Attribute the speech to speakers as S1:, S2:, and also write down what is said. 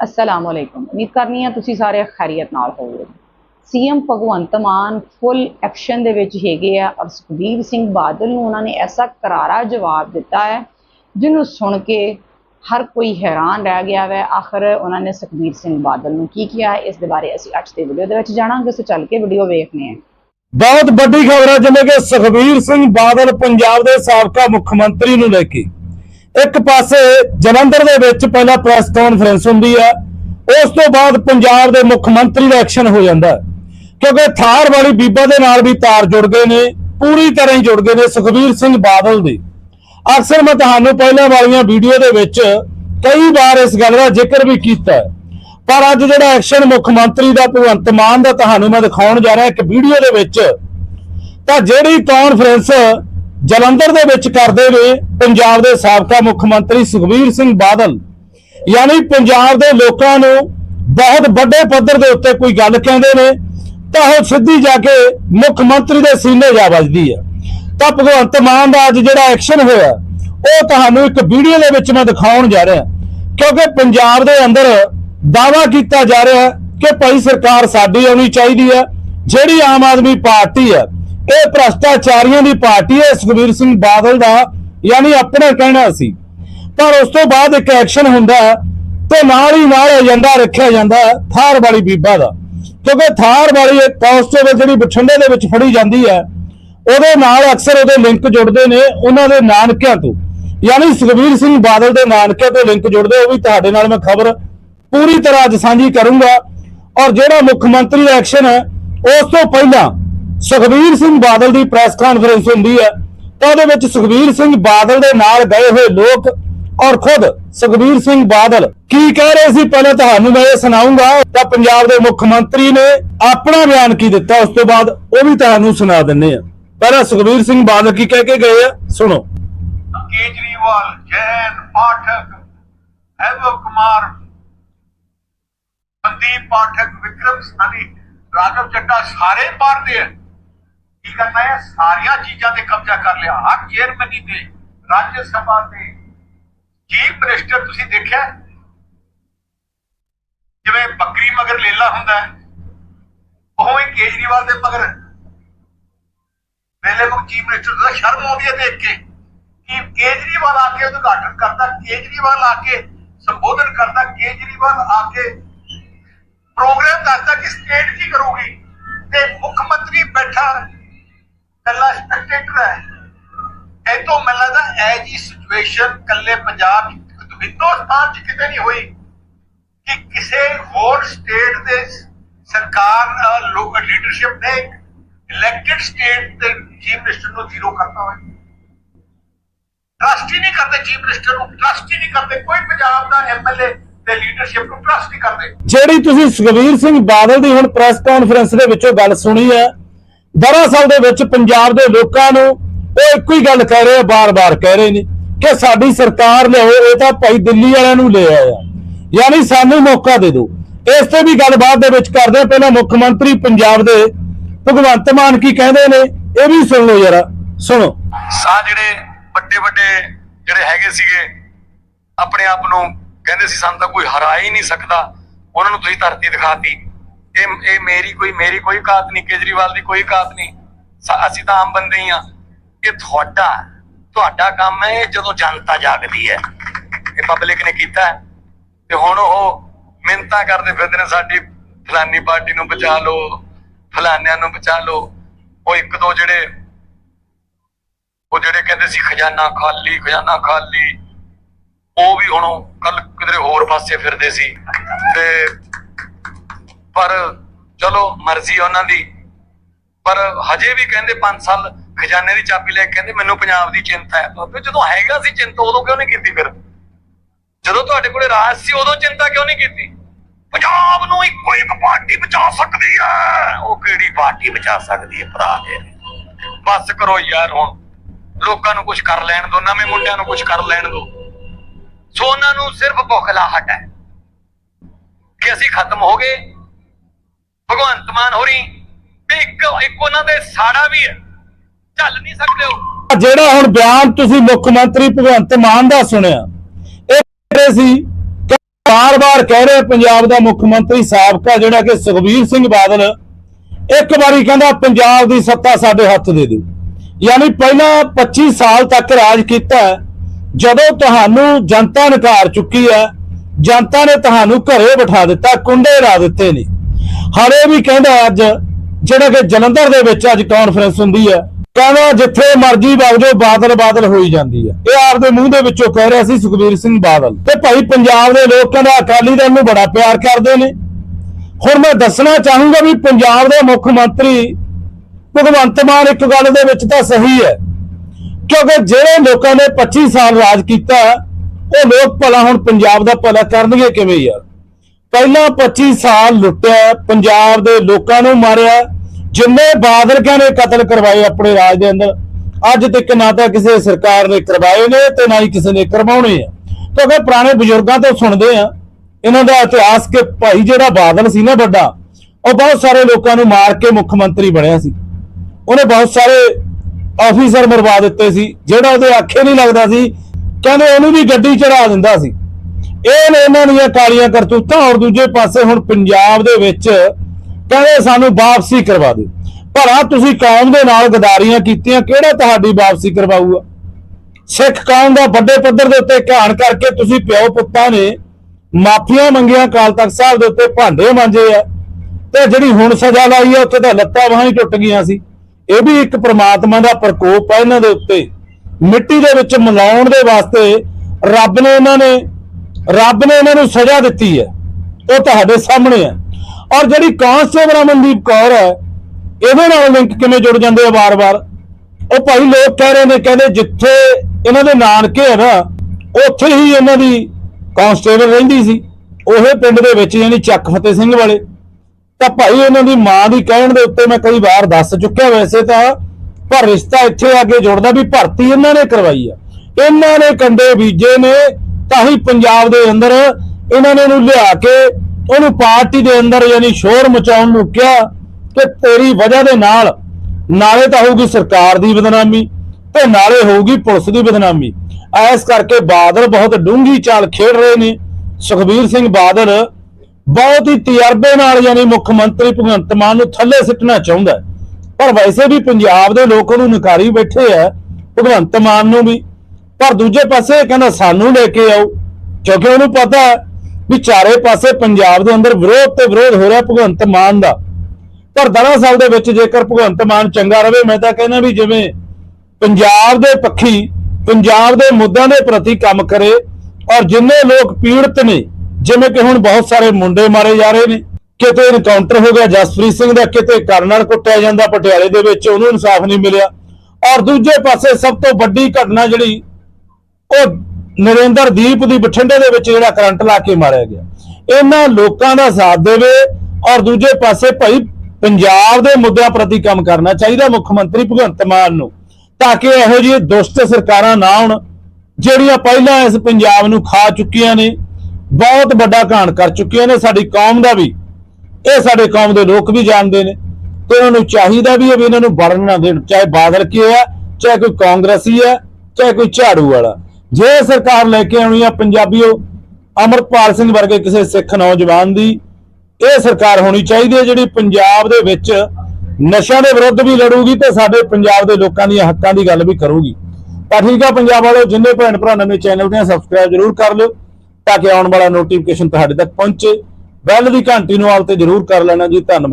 S1: ਅਸਲਾਮ ਅਲੈਕੁਮ ਉਮੀਦ ਕਰਨੀ ਆ ਤੁਸੀਂ ਸਾਰੇ ਖੈਰੀਅਤ ਨਾਲ ਹੋਵੋਗੇ CM Bhagwant Mann full action ਦੇ ਵਿੱਚ ਹੈਗੇ ਆ ਔਰ ਸੁਖਬੀਰ ਸਿੰਘ ਬਾਦਲ ਨੂੰ ਉਹਨਾਂ ਨੇ ਐਸਾ ਕਰਾਰਾ ਜਵਾਬ ਦਿੱਤਾ ਹੈ ਜਿਹਨੂੰ ਸੁਣ ਕੇ ਹਰ ਕੋਈ ਹੈਰਾਨ ਰਹਿ ਗਿਆ ਵੈ ਆਖਰ ਉਹਨਾਂ ਨੇ ਸੁਖਬੀਰ ਸਿੰਘ ਬਾਦਲ ਨੂੰ ਕੀ ਕਿਹਾ ਇਸ ਦੇ ਬਾਰੇ ਅਸੀਂ ਅੱਜ ਦੇ ਵੀਡੀਓ ਦੇ ਵਿੱਚ ਜਾਣਾਂਗੇ ਸੋ ਚੱਲ ਕੇ ਵੀਡੀਓ ਵੇਖਦੇ ਹਾਂ
S2: ਬਹੁਤ ਵੱਡੀ ਖਬਰ ਹੈ ਜਿਵੇਂ ਕਿ ਸੁਖਬੀਰ ਸਿੰਘ ਬਾਦਲ ਪੰਜਾਬ ਦੇ ਸਾਬਕਾ ਮੁੱਖ ਮੰਤਰੀ ਨੂੰ ਲੈ ਕੇ ਇੱਕ ਪਾਸੇ ਜਲੰਧਰ ਦੇ ਵਿੱਚ ਪਹਿਲਾਂ ਪ੍ਰੈਸ ਕਾਨਫਰੰਸ ਹੁੰਦੀ ਹੈ, ਉਸ ਤੋਂ ਬਾਅਦ ਪੰਜਾਬ ਦੇ ਮੁੱਖ ਮੰਤਰੀ ਦਾ ਐਕਸ਼ਨ ਹੋ ਜਾਂਦਾ ਕਿਉਂਕਿ ਥਾਰ ਵਾਲੀ ਬੀਬਾ ਦੇ ਨਾਲ ਵੀ ਤਾਰ ਜੁੜ ਗਏ ਨੇ, ਪੂਰੀ ਤਰ੍ਹਾਂ ਹੀ ਜੁੜ ਗਏ ਨੇ ਸੁਖਬੀਰ ਸਿੰਘ ਬਾਦਲ ਦੀ। ਅਕਸਰ ਮੈਂ ਤੁਹਾਨੂੰ ਪਹਿਲਾਂ ਵਾਲੀਆਂ ਵੀਡੀਓ ਦੇ ਵਿੱਚ ਕਈ ਵਾਰ ਇਸ ਗੱਲ ਦਾ ਜ਼ਿਕਰ ਵੀ ਕੀਤਾ ਪਰ ਅੱਜ ਜਿਹੜਾ ਐਕਸ਼ਨ ਮੁੱਖ ਮੰਤਰੀ ਦਾ, ਭਗਵੰਤ ਮਾਨ ਦਾ ਤੁਹਾਨੂੰ ਮੈਂ ਦਿਖਾਉਣ ਜਾ ਰਿਹਾ ਇੱਕ ਵੀਡੀਓ ਦੇ ਵਿੱਚ, ਤਾਂ ਜਿਹੜੀ ਕਾਨਫਰੰਸ ਜਲੰਧਰ ਦੇ ਵਿੱਚ ਕਰਦੇ ਨੇ ਪੰਜਾਬ ਦੇ ਸਾਬਕਾ ਮੁੱਖ ਮੰਤਰੀ ਸੁਖਬੀਰ ਸਿੰਘ ਬਾਦਲ, ਯਾਨੀ ਪੰਜਾਬ ਦੇ ਲੋਕਾਂ ਨੂੰ ਬਹੁਤ ਵੱਡੇ ਪੱਧਰ ਦੇ ਉੱਤੇ ਕੋਈ ਗੱਲ ਕਹਿੰਦੇ ਨੇ, ਤਾਂ ਉਹ ਸਿੱਧੀ ਜਾ ਕੇ ਮੁੱਖ ਮੰਤਰੀ ਦੇ ਸੀਨੇ ਜਾ ਵੱਜਦੀ ਹੈ। ਤਾਂ ਭਗਵੰਤ ਮਾਨ ਦਾ ਅੱਜ ਜਿਹੜਾ ਐਕਸ਼ਨ ਹੋਇਆ, ਉਹ ਤੁਹਾਨੂੰ ਇੱਕ ਵੀਡੀਓ ਦੇ ਵਿੱਚ ਮੈਂ ਦਿਖਾਉਣ ਜਾ ਰਿਹਾ। ਕਿਉਂਕਿ ਪੰਜਾਬ ਦੇ ਅੰਦਰ ਦਾਵਾ ਕੀਤਾ ਜਾ ਰਿਹਾ ਕਿ ਭਾਈ ਸਰਕਾਰ ਸਾਡੀ ਆਉਣੀ ਚਾਹੀਦੀ ਹੈ, ਜਿਹੜੀ ਆਮ ਆਦਮੀ ਪਾਰਟੀ ਹੈ ਇਹ ਭ੍ਰਸ਼ਟਾਚਾਰੀਆਂ ਦੀ ਪਾਰਟੀ ਹੈ, ਸੁਖਬੀਰ ਸਿੰਘ ਬਾਦਲ ਦਾ, ਯਾਨੀ ਆਪਣਾ ਕਹਿਣਾ ਸੀ। ਪਰ ਉਸ ਤੋਂ ਬਾਅਦ ਇੱਕ ਐਕਸ਼ਨ ਹੁੰਦਾ ਤੇ ਨਾਲ ਹੀ ਨਾਲ ਏਜੰਡਾ ਰੱਖਿਆ ਜਾਂਦਾ ਥਾਰ ਵਾਲੀ ਬੀਬਾ ਦਾ। ਕਿਉਂਕਿ ਥਾਰ ਵਾਲੀ ਕਾਂਸਟੇਬਲ ਜਿਹੜੀ ਬਠਿੰਡੇ ਦੇ ਵਿੱਚ ਫੜੀ ਜਾਂਦੀ ਹੈ, ਉਹਦੇ ਨਾਲ ਅਕਸਰ ਉਹਦੇ ਲਿੰਕ ਜੁੜਦੇ ਨੇ ਉਹਨਾਂ ਦੇ ਨਾਨਕਿਆਂ ਤੋਂ। ਯਾਨੀ ਸੁਖਬੀਰ ਸਿੰਘ ਬਾਦਲ ਦੇ ਨਾਨਕਿਆਂ ਤੋਂ ਲਿੰਕ ਜੁੜਦੇ, ਉਹ ਵੀ ਤੁਹਾਡੇ ਨਾਲ ਮੈਂ ਖਬਰ ਪੂਰੀ ਤਰ੍ਹਾਂ ਅੱਜ ਸਾਂਝੀ ਕਰੂੰਗਾ। ਔਰ ਜਿਹੜਾ ਮੁੱਖ ਮੰਤਰੀ ਐਕਸ਼ਨ ਹੈ, ਉਸ ਤੋਂ ਪਹਿਲਾਂ ਸੁਖਬੀਰ ਸਿੰਘ ਬਾਦਲ ਦੀ ਪ੍ਰੈਸ ਕਾਨਫਰੰਸ ਹੁੰਦੀ ਹੈ ਤਾਂ ਉਹਦੇ ਵਿੱਚ ਸੁਖਬੀਰ ਸਿੰਘ ਬਾਦਲ ਦੇ ਨਾਲ ਗਏ ਹੋਏ ਲੋਕ ਔਰ ਖੁਦ ਸੁਖਬੀਰ ਸਿੰਘ ਬਾਦਲ ਕੀ ਕਹਿ ਰਹੇ ਸੀ? ਪਹਿਲਾਂ ਤੁਹਾਨੂੰ ਮੈਂ ਇਹ ਸੁਣਾਉਂਗਾ ਤਾਂ ਪੰਜਾਬ ਦੇ ਮੁੱਖ ਮੰਤਰੀ ਨੇ ਆਪਣਾ ਬਿਆਨ ਕੀ ਦਿੱਤਾ? ਉਸ ਤੋਂ ਬਾਅਦ ਉਹ ਵੀ ਤੁਹਾਨੂੰ ਸੁਣਾ ਦਿੰਨੇ ਆ ਪਹਿਲਾਂ ਸੁਖਬੀਰ ਸਿੰਘ ਬਾਦਲ ਕੀ ਕਹਿ ਕੇ ਗਏ ਆ? ਸੁਣੋ।
S3: ਕੇਜਰੀਵਾਲ, ਜੈਨ, ਪਾਠਕ ਐਵੋ ਕੁਮਾਰ, ਸੰਦੀਪ ਪਾਠਕ, ਵਿਕਰਮ ਸਾਨੀ ਰਾਘਵ ਚੱਡਾ ਸਾਰੇ ਪੜਦੇ ਆ। ਕੀ ਕਰਨਾ ਹੈ ਸਾਰੀਆਂ ਚੀਜ਼ਾਂ ਤੇ ਕਬਜ਼ਾ ਕਰ ਲਿਆ, ਹਰ ਚੇਅਰਮੈਨੀ ਤੇ, ਰਾਜ ਸਭਾ ਤੇ ਚੀਫ ਮਿਨਿਸਟਰ ਤੁਸੀਂ ਦੇਖਿਆ? ਜਿਵੇਂ ਬੱਕਰੀ ਮਗਰ ਲੇਲਾ ਹੁੰਦਾ ਹੈ, ਉਹ ਹੀ ਕੇਜਰੀਵਾਲ ਦੇ ਮਗਰ। ਵੇਲੇ ਨੂੰ ਚੀਫ ਮਿਨਿਸਟਰ ਦਾ ਸ਼ਰਮ ਆਉਂਦੀ ਹੈ ਦੇਖ ਕੇ ਕਿ ਕੇਜਰੀਵਾਲ ਆ ਕੇ ਉਦਘਾਟਨ ਕਰਦਾ, ਕੇਜਰੀਵਾਲ ਆ ਕੇ ਸੰਬੋਧਨ ਕਰਦਾ, ਕੇਜਰੀਵਾਲ ਆ ਕੇ ਪ੍ਰੋਗਰਾਮ ਦੱਸਦਾ ਕਿ ਸਟੇਟ ਕੀ ਕਰੂਗੀ। ਤੇ ਮੁੱਖ ਮੰਤਰੀ ਬੈਠਾ ਕੱਲਾ ਸਪੈਕਟੇਟਰ ਹੈ। ਇਹ ਤੋਂ ਮੈਨੂੰ ਲੱਗਦਾ ਐ ਜੀ ਸਿਚੁਏਸ਼ਨ ਕੱਲੇ ਪੰਜਾਬ ਹਿੰਦੁਸਤਾਨ ਚ ਕਿਤੇ ਨਹੀਂ ਹੋਈ ਕਿ ਕਿਸੇ ਹੋਰ ਸਟੇਟ ਦੇ ਸਰਕਾਰ ਲੋਕ ਲੀਡਰਸ਼ਿਪ ਨੇ ਇਲੈਕਟਿਡ ਸਟੇਟ ਦੇ ਚੀਫ ਮਿਨਿਸਟਰ ਨੂੰ ਜ਼ੀਰੋ ਕਰਤਾ ਹੋਵੇ ਟਰਸਟ ਹੀ ਨਹੀਂ ਕਰਦੇ ਚੀਫ ਮਿਨਿਸਟਰ ਨੂੰ ਟਰਸਟ ਹੀ ਨਹੀਂ ਕਰਦੇ ਕੋਈ ਪੰਜਾਬ ਦਾ ਐਮਐਲਏ ਤੇ ਲੀਡਰਸ਼ਿਪ ਨੂੰ ਟਰਸਟ ਨਹੀਂ ਕਰਦੇ।
S2: ਜਿਹੜੀ ਤੁਸੀਂ ਸੁਖਬੀਰ ਸਿੰਘ ਬਾਦਲ ਦੀ ਹੁਣ ਪ੍ਰੈਸ ਕਾਨਫਰੰਸ ਦੇ ਵਿੱਚੋਂ ਗੱਲ ਸੁਣੀ ਹੈ ਦਰਅਸਲ ਦੇ ਵਿੱਚ ਪੰਜਾਬ ਦੇ ਲੋਕਾਂ ਨੂੰ ਉਹ ਇੱਕੋ ਹੀ ਗੱਲ ਕਹਿ ਰਹੇ ਆ, ਬਾਰ-ਬਾਰ ਕਹਿ ਰਹੇ ਨੇ ਕਿ ਸਾਡੀ ਸਰਕਾਰ ਲਿਆਓ, ਇਹ ਤਾਂ ਭਾਈ ਦਿੱਲੀ ਵਾਲਿਆਂ ਨੂੰ ਲੈ ਆਇਆ। ਯਾਨੀ ਸਾਨੂੰ ਮੌਕਾ ਦੇ ਦਿਓ। ਇਸ ਤੇ ਵੀ ਗੱਲਬਾਤ ਦੇ ਵਿੱਚ ਕਰਦੇ ਆ, ਪਹਿਲਾਂ ਮੁੱਖ ਮੰਤਰੀ ਪੰਜਾਬ ਦੇ ਭਗਵੰਤ ਮਾਨ ਕੀ ਕਹਿੰਦੇ ਨੇ, ਇਹ ਵੀ ਸੁਣ ਲਓ ਜਰਾ, ਸੁਣੋ।
S4: ਸਾ ਜਿਹੜੇ ਵੱਡੇ ਵੱਡੇ ਜਿਹੜੇ ਹੈਗੇ ਸੀਗੇ, ਆਪਣੇ ਆਪ ਨੂੰ ਕਹਿੰਦੇ ਸੀ, ਸਾਨੂੰ ਤਾਂ ਕੋਈ ਹਰਾ ਹੀ ਨਹੀਂ ਸਕਦਾ। ਉਹਨਾਂ ਨੂੰ ਤੁਸੀਂ ਧਰਤੀ ਦਿਖਾਤੀ। ਇਹ ਇਹ ਮੇਰੀ ਕੋਈ ਮੇਰੀ ਕੋਈ ਕਾਤ ਨਹੀਂ, ਕੇਜਰੀਵਾਲ ਦੀ ਕੋਈ ਕਾਤ ਨਹੀਂ। ਅਸੀਂ ਤਾਂ ਆਮ ਬੰਦੇ ਹੀ ਆ। ਇਹ ਤੁਹਾਡਾ ਤੁਹਾਡਾ ਕੰਮ ਹੈ ਜਦੋਂ ਜਨਤਾ ਜਾਗਦੀ ਹੈ। ਇਹ ਪਬਲਿਕ ਨੇ ਕੀਤਾ ਤੇ ਹੁਣ ਉਹ ਮਿੰਤਾ ਕਰਦੇ ਫਿਰਦੇ ਨੇ ਸਾਡੀ ਫਲਾਨੀ ਪਾਰਟੀ ਨੂੰ ਬਚਾ ਲਓ, ਫਲਾਨਿਆਂ ਨੂੰ ਬਚਾ ਲਓ। ਉਹ ਇੱਕ ਦੋ ਜਿਹੜੇ, ਉਹ ਜਿਹੜੇ ਕਹਿੰਦੇ ਸੀ ਖਜ਼ਾਨਾ ਖਾਲੀ ਖਜ਼ਾਨਾ ਖਾਲੀ। ਉਹ ਵੀ ਹੁਣ ਕੱਲ ਕਿਧਰੇ ਹੋਰ ਪਾਸੇ ਫਿਰਦੇ ਸੀ। ਤੇ ਪਰ ਚਲੋ ਮਰਜ਼ੀ ਉਹਨਾਂ ਦੀ। ਪਰ ਹਜੇ ਵੀ ਕਹਿੰਦੇ 5 ਸਾਲ ਖਜ਼ਾਨੇ ਦੀ ਚਾਬੀ ਲੈ ਕੇ ਕਹਿੰਦੇ ਮੈਨੂੰ ਪੰਜਾਬ ਦੀ ਚਿੰਤਾ ਹੈ। ਬਾਬੇ, ਜਦੋਂ ਹੈਗਾ ਸੀ ਚਿੰਤਾ, ਉਦੋਂ ਕਿਉਂ ਨਹੀਂ ਕੀਤੀ ਫਿਰ? ਜਦੋਂ ਤੁਹਾਡੇ ਕੋਲੇ ਰਾਜ ਸੀ, ਉਦੋਂ ਚਿੰਤਾ ਕਿਉਂ ਨਹੀਂ ਕੀਤੀ? ਪੰਜਾਬ ਨੂੰ ਇੱਕੋ ਇੱਕ ਪਾਰਟੀ ਬਚਾ ਸਕਦੀ ਹੈ। ਉਹ ਕਿਹੜੀ ਪਾਰਟੀ ਬਚਾ ਸਕਦੀ ਹੈ ਭਰਾ ਇਹ? ਬਸ ਕਰੋ ਯਾਰ ਹੁਣ। ਲੋਕਾਂ ਨੂੰ ਕੁਝ ਕਰ ਲੈਣ ਦੋ ਨਵੇਂ ਮੁੰਡਿਆਂ ਨੂੰ ਕੁਝ ਕਰ ਲੈਣ ਦੋ ਸੋ ਉਹਨਾਂ ਨੂੰ ਸਿਰਫ ਬੁਖਲਾਹਟ ਹੈ ਕਿ ਅਸੀਂ ਖਤਮ ਹੋ ਗਏ। ਭਗਵੰਤ ਮਾਨ ਹੋਰੀ ਤੇ ਇੱਕ ਇੱਕ ਉਹਨਾਂ ਦੇ ਸਾੜਾ ਵੀ ਹੈ। ਚੱਲ ਨਹੀਂ ਸਕਦੇ ਉਹ।
S2: ਜਿਹੜਾ ਹੁਣ ਬਿਆਨ ਤੁਸੀਂ ਮੁੱਖ ਮੰਤਰੀ ਭਗਵੰਤ ਮਾਨ ਦਾ ਸੁਣਿਆ, ਇਹ ਕਹਿੰਦੇ ਸੀ ਬਾਰ-ਬਾਰ ਕਹਿ ਰਿਹਾ ਪੰਜਾਬ ਦਾ ਮੁੱਖ ਮੰਤਰੀ ਸਾਬਕਾ ਜਿਹੜਾ ਕਿ ਸੁਖਬੀਰ ਸਿੰਘ ਬਾਦਲ, ਇੱਕ ਵਾਰੀ ਕਹਿੰਦਾ ਪੰਜਾਬ ਦੀ ਸੱਤਾ ਸਾਡੇ ਹੱਥ ਦੇ ਦਿਓ। ਯਾਨੀ ਪਹਿਲਾਂ 25 ਸਾਲ ਤੱਕ ਰਾਜ ਕੀਤਾ ਜਦੋਂ ਤੁਹਾਨੂੰ ਜਨਤਾ ਨਕਾਰ ਚੁੱਕੀ ਹੈ, ਜਨਤਾ ਨੇ ਤੁਹਾਨੂੰ ਘਰੇ ਬਿਠਾ ਦਿੱਤਾ, ਕੁੰਡੇ ਲਾ ਦਿੱਤੇ ਨੇ। ਹਾਲੇ ਵੀ ਕਹਿੰਦਾ ਅੱਜ, ਜਿਹੜਾ ਕਿ ਜਲੰਧਰ ਦੇ ਵਿੱਚ ਅੱਜ ਕਾਨਫਰੰਸ ਹੁੰਦੀ ਹੈ, ਕਹਿੰਦਾ ਜਿੱਥੇ ਮਰਜ਼ੀ ਵਗ ਬਾਦਲ ਬਾਦਲ ਹੋਈ ਜਾਂਦੀ ਹੈ। ਇਹ ਆਪਦੇ ਮੂੰਹ ਦੇ ਵਿੱਚੋਂ ਕਹਿ ਰਿਹਾ ਸੀ ਸੁਖਬੀਰ ਸਿੰਘ ਬਾਦਲ। ਤੇ ਭਾਈ ਪੰਜਾਬ ਦੇ ਲੋਕ ਕਹਿੰਦਾ ਅਕਾਲੀ ਦਲ ਨੂੰ ਬੜਾ ਪਿਆਰ ਕਰਦੇ ਨੇ। ਹੁਣ ਮੈਂ ਦੱਸਣਾ ਚਾਹੂੰਗਾ ਵੀ ਪੰਜਾਬ ਦੇ ਮੁੱਖ ਮੰਤਰੀ ਭਗਵੰਤ ਮਾਨ ਇੱਕ ਗੱਲ ਦੇ ਵਿੱਚ ਤਾਂ ਸਹੀ ਹੈ, ਕਿਉਂਕਿ ਜਿਹੜੇ ਲੋਕਾਂ ਨੇ 25 ਸਾਲ ਰਾਜ ਕੀਤਾ, ਉਹ ਲੋਕ ਭਲਾ ਹੁਣ ਪੰਜਾਬ ਦਾ ਭਲਾ ਕਰਨਗੇ ਕਿਵੇਂ ਯਾਰ? ਪਹਿਲਾਂ 25 ਸਾਲ ਲੁੱਟਿਆ, ਪੰਜਾਬ ਦੇ ਲੋਕਾਂ ਨੂੰ ਮਾਰਿਆ, ਜਿੰਨੇ ਬਾਦਲਕਿਆਂ ਨੇ ਕਤਲ ਕਰਵਾਏ ਆਪਣੇ ਰਾਜ ਦੇ ਅੰਦਰ, ਅੱਜ ਤੱਕ ਨਾ ਤਾਂ ਕਿਸੇ ਸਰਕਾਰ ਨੇ ਕਰਵਾਏ ਨੇ ਤੇ ਨਾ ਹੀ ਕਿਸੇ ਨੇ ਕਰਵਾਉਣੇ ਆ। ਕਿਉਂਕਿ ਪੁਰਾਣੇ ਬਜ਼ੁਰਗਾਂ ਤੋਂ ਸੁਣਦੇ ਆ, ਇਹਨਾਂ ਦਾ ਇਤਿਹਾਸ ਕਿ ਭਾਈ ਜਿਹੜਾ ਬਾਦਲ ਸੀ ਨਾ ਵੱਡਾ, ਉਹ ਬਹੁਤ ਸਾਰੇ ਲੋਕਾਂ ਨੂੰ ਮਾਰ ਕੇ ਮੁੱਖ ਮੰਤਰੀ ਬਣਿਆ ਸੀ। ਉਹਨੇ ਬਹੁਤ ਸਾਰੇ ਆਫੀਸਰ ਮਰਵਾ ਦਿੱਤੇ ਸੀ, ਜਿਹੜਾ ਉਹਦੇ ਆਖੇ ਨਹੀਂ ਲੱਗਦਾ ਸੀ, ਕਹਿੰਦੇ ਉਹਨੂੰ ਵੀ ਗੱਡੀ ਚੜਾ ਦਿੰਦਾ ਸੀ। ਇਹ ਨੇ ਇਹਨਾਂ ਦੀਆਂ ਕਾਲੀਆਂ ਕਰਤੂਤਾਂ ਔਰ ਦੂਜੇ ਪਾਸੇ ਹੁਣ ਪੰਜਾਬ ਦੇ ਵਿੱਚ ਕਹਿੰਦੇ ਸਾਨੂੰ ਵਾਪਸੀ ਕਰਵਾ ਦਿਓ। ਭਲਾ ਤੁਸੀਂ ਕੌਮ ਦੇ ਨਾਲ ਗਦਾਰੀਆਂ ਕੀਤੀਆਂ, ਕਿਹੜਾ ਤੁਹਾਡੀ ਵਾਪਸੀ ਕਰਵਾਊਗਾ? ਸਿੱਖ ਕੌਮ ਦਾ ਵੱਡੇ ਪੱਧਰ ਦੇ ਉੱਤੇ ਘਾਣ ਕਰਕੇ ਤੁਸੀਂ ਪਿਓ ਪੁੱਤਾਂ ਨੇ ਮਾਫੀਆਂ ਮੰਗੀਆਂ ਅਕਾਲ ਤਖਤ ਸਾਹਿਬ ਦੇ ਉੱਤੇ ਭਾਂਡੇ ਮਾਂਜੇ ਆ ਤੇ ਜਿਹੜੀ ਹੁਣ ਸਜ਼ਾ ਲਾਈ ਆ, ਉੱਥੇ ਤਾਂ ਲੱਤਾਂ ਬਾਹਾਂ ਹੀ ਟੁੱਟ ਗਈਆਂ ਸੀ। ਇਹ ਵੀ ਇੱਕ ਪ੍ਰਮਾਤਮਾ ਦਾ ਪ੍ਰਕੋਪ ਹੈ ਇਹਨਾਂ ਦੇ ਉੱਤੇ। ਮਿੱਟੀ ਦੇ ਵਿੱਚ ਮਿਲਾਉਣ ਦੇ ਵਾਸਤੇ ਰੱਬ ਨੇ ਇਹਨਾਂ ਨੇ ਰੱਬ ਨੇ ਇਹਨਾਂ ਨੂੰ ਸਜ਼ਾ ਦਿੱਤੀ ਹੈ। ਉਹ ਤੁਹਾਡੇ ਸਾਹਮਣੇ ਹੈ। ਔਰ ਜਿਹੜੀ ਕਾਂਸਟੇਬਲ ਅਮਨਦੀਪ ਕੌਰ ਹੈ, ਇਹਦੇ ਨਾਲ ਲਿੰਕ ਕਿਵੇਂ ਜੁੜ ਜਾਂਦੇ ਆ ਵਾਰ-ਵਾਰ? ਉਹ ਭਾਈ ਲੋਕ ਕਹਿ ਰਹੇ ਨੇ, ਕਹਿੰਦੇ ਜਿੱਥੇ ਇਹਨਾਂ ਦੇ ਨਾਨਕੇ ਹੈ ਨਾ, ਉੱਥੇ ਹੀ ਇਹਨਾਂ ਦੀ ਕਾਂਸਟੇਬਲ ਰਹਿੰਦੀ ਸੀ। ਉਹੇ ਪਿੰਡ ਦੇ ਵਿੱਚ ਯਾਨੀ ਚੱਕ ਫਤਿਹ ਸਿੰਘ ਵਾਲੇ। ਤਾਂ ਭਾਈ ਇਹਨਾਂ ਦੀ ਮਾਂ ਦੀ ਕਹਿਣ ਦੇ ਉੱਤੇ ਮੈਂ ਕਈ ਵਾਰ ਦੱਸ ਚੁੱਕਿਆ ਵੈਸੇ ਤਾਂ, ਪਰ ਰਿਸ਼ਤਾ ਇੱਥੇ ਆ ਕੇ ਜੁੜਦਾ ਵੀ ਭਰਤੀ ਇਹਨਾਂ ਨੇ ਕਰਵਾਈ ਆ। ਇਹਨਾਂ ਨੇ ਕੰਡੇ ਬੀਜੇ ਨੇ ਤਾਂ ਹੀ ਪੰਜਾਬ ਦੇ ਅੰਦਰ ਇਹਨਾਂ ਨੇ ਇਹਨੂੰ ਲਿਆ ਕੇ ਉਹਨੂੰ ਪਾਰਟੀ ਦੇ ਅੰਦਰ ਯਾਨੀ ਸ਼ੋਰ ਮਚਾਉਣ ਨੂੰ ਕਿਹਾ ਕਿ ਤੇਰੀ ਵਜ੍ਹਾ ਦੇ ਨਾਲ ਨਾਲੇ ਤਾਂ ਹੋਊਗੀ ਸਰਕਾਰ ਦੀ ਬਦਨਾਮੀ ਤੇ ਨਾਲੇ ਹੋਊਗੀ ਪੁਲਿਸ ਦੀ ਬਦਨਾਮੀ। ਐਸ ਕਰਕੇ ਬਾਦਲ ਬਹੁਤ ਡੂੰਗੀ ਚਾਲ ਖੇਡ ਰਹੇ ਨੇ। ਸੁਖਬੀਰ ਸਿੰਘ ਬਾਦਲ ਬਹੁਤ ਹੀ ਤਜਰਬੇ ਨਾਲ ਯਾਨੀ ਮੁੱਖ ਮੰਤਰੀ ਭਗਵੰਤ ਮਾਨ ਨੂੰ ਥੱਲੇ ਸਿੱਟਣਾ ਚਾਹੁੰਦਾ ਪਰ ਵੈਸੇ ਵੀ ਪੰਜਾਬ ਦੇ ਲੋਕ ਉਹਨੂੰ ਨਕਾਰੀ ਬੈਠੇ ਆ ਭਗਵੰਤ ਮਾਨ ਨੂੰ ਵੀ। ਪਰ ਦੂਜੇ ਪਾਸੇ ਇਹ ਕਹਿੰਦਾ ਸਾਨੂੰ ਲੈ ਕੇ ਆਓ, ਕਿਉਂਕਿ ਉਹਨੂੰ ਪਤਾ ਵੀ ਚਾਰੇ ਪਾਸੇ ਪੰਜਾਬ ਦੇ ਅੰਦਰ ਵਿਰੋਧ ਤੇ ਵਿਰੋਧ ਹੋ ਰਿਹਾ ਭਗਵੰਤ ਮਾਨ ਦਾ। ਪਰ ਦਰਅਸਲ ਦੇ ਵਿੱਚ ਜੇਕਰ ਭਗਵੰਤ ਮਾਨ ਚੰਗਾ ਰਵੇ ਮੈਂ ਤਾਂ ਕਹਿੰਦਾ ਵੀ ਜਿਵੇਂ ਪੰਜਾਬ ਦੇ ਪੱਖੀ, ਪੰਜਾਬ ਦੇ ਮੁੱਦਿਆਂ ਦੇ ਪ੍ਰਤੀ ਕੰਮ ਕਰੇ ਔਰ ਜਿੰਨੇ ਲੋਕ ਪੀੜਤ ਨੇ, ਜਿਵੇਂ ਕਿ ਹੁਣ ਬਹੁਤ ਸਾਰੇ ਮੁੰਡੇ ਮਾਰੇ ਜਾ ਰਹੇ ਨੇ, ਕਿਤੇ ਇਨਕਾਊਂਟਰ ਹੋ ਗਿਆ ਜਸਪ੍ਰੀਤ ਸਿੰਘ ਦਾ, ਕਿਤੇ ਕਰਨਲ ਕੁੱਟਿਆ ਜਾਂਦਾ ਪਟਿਆਲੇ ਦੇ ਵਿੱਚ, ਉਹਨੂੰ ਇਨਸਾਫ ਨਹੀਂ ਮਿਲਿਆ। ਔਰ ਦੂਜੇ ਪਾਸੇ ਸਭ ਤੋਂ ਵੱਡੀ ਘਟਨਾ ਜਿਹੜੀ ਉਹ ਨਰਿੰਦਰ ਦੀਪ ਦੀ ਬਠਿੰਡੇ ਦੇ ਵਿੱਚ ਜਿਹੜਾ ਕਰੰਟ ਲਾ ਕੇ ਮਾਰਿਆ ਗਿਆ। ਇਹਨਾਂ ਲੋਕਾਂ ਦਾ ਸਾਥ ਦੇਵੇ ਔਰ ਦੂਜੇ ਪਾਸੇ ਭਾਈ ਪੰਜਾਬ ਦੇ ਮੁੱਦਿਆਂ ਪ੍ਰਤੀ ਕੰਮ ਕਰਨਾ ਚਾਹੀਦਾ ਮੁੱਖ ਮੰਤਰੀ ਭਗਵੰਤ ਮਾਨ ਨੂੰ, ਤਾਂ ਕਿ ਇਹੋ ਜਿਹੇ ਦੁਸ਼ਟ ਸਰਕਾਰਾਂ ਨਾ ਆਉਣ, ਜਿਹੜੀਆਂ ਪਹਿਲਾਂ ਇਸ ਪੰਜਾਬ ਨੂੰ ਖਾ ਚੁੱਕੀਆਂ ਨੇ, ਬਹੁਤ ਵੱਡਾ ਘਾਣ ਕਰ ਚੁੱਕੀਆਂ ਨੇ। ਸਾਡੀ ਕੌਮ ਦਾ ਵੀ, ਇਹ ਸਾਡੇ ਕੌਮ ਦੇ ਲੋਕ ਵੀ ਜਾਣਦੇ ਨੇ, ਤੇ ਉਹਨਾਂ ਨੂੰ ਚਾਹੀਦਾ ਵੀ ਹੈ ਵੀ ਇਹਨਾਂ ਨੂੰ ਵੜਨ ਨਾ ਦੇਣ, ਚਾਹੇ ਬਾਦਲ ਕੀ ਹੈ ਚਾਹੇ ਕੋਈ ਕਾਂਗਰਸੀ ਹੈ, ਚਾਹੇ ਕੋਈ ਝਾੜੂ ਵਾਲਾ। ਜੇ ਸਰਕਾਰ ਲੈ ਕੇ ਆਉਣੀ ਆ ਪੰਜਾਬੀਓ ਅਮਰਪਾਲ ਸਿੰਘ ਵਰਗੇ ਕਿਸੇ ਸਿੱਖ ਨੌਜਵਾਨ ਦੀ, ਇਹ ਸਰਕਾਰ ਹੋਣੀ ਚਾਹੀਦੀ ਹੈ ਜਿਹੜੀ ਪੰਜਾਬ ਦੇ ਵਿੱਚ ਨਸ਼ਿਆਂ ਦੇ ਵਿਰੁੱਧ ਵੀ ਲੜੂਗੀ ਤੇ ਸਾਡੇ ਪੰਜਾਬ ਦੇ ਲੋਕਾਂ ਦੀਆਂ ਹੱਕਾਂ ਦੀ ਗੱਲ ਵੀ ਕਰੂਗੀ। ਤਾਂ ਠੀਕ ਆ ਪੰਜਾਬ ਵਾਲਿਓ ਜਿੰਨੇ ਭੈਣ ਭਰਾ ਨਵੇਂ ਚੈਨਲ ਤੇ ਸਬਸਕ੍ਰਾਈਬ ਜਰੂਰ ਕਰ ਲਿਓ ਤਾਂ ਕਿ ਆਉਣ ਵਾਲਾ ਨੋਟੀਫਿਕੇਸ਼ਨ ਤੁਹਾਡੇ ਤੱਕ ਪਹੁੰਚੇ। ਬੈਲ ਦੀ ਘੰਟੀ ਨੂੰ ਆਲ ਤੇ ਜਰੂਰ ਕਰ ਲੈਣਾ ਜੀ, ਧੰਨਵਾਦ।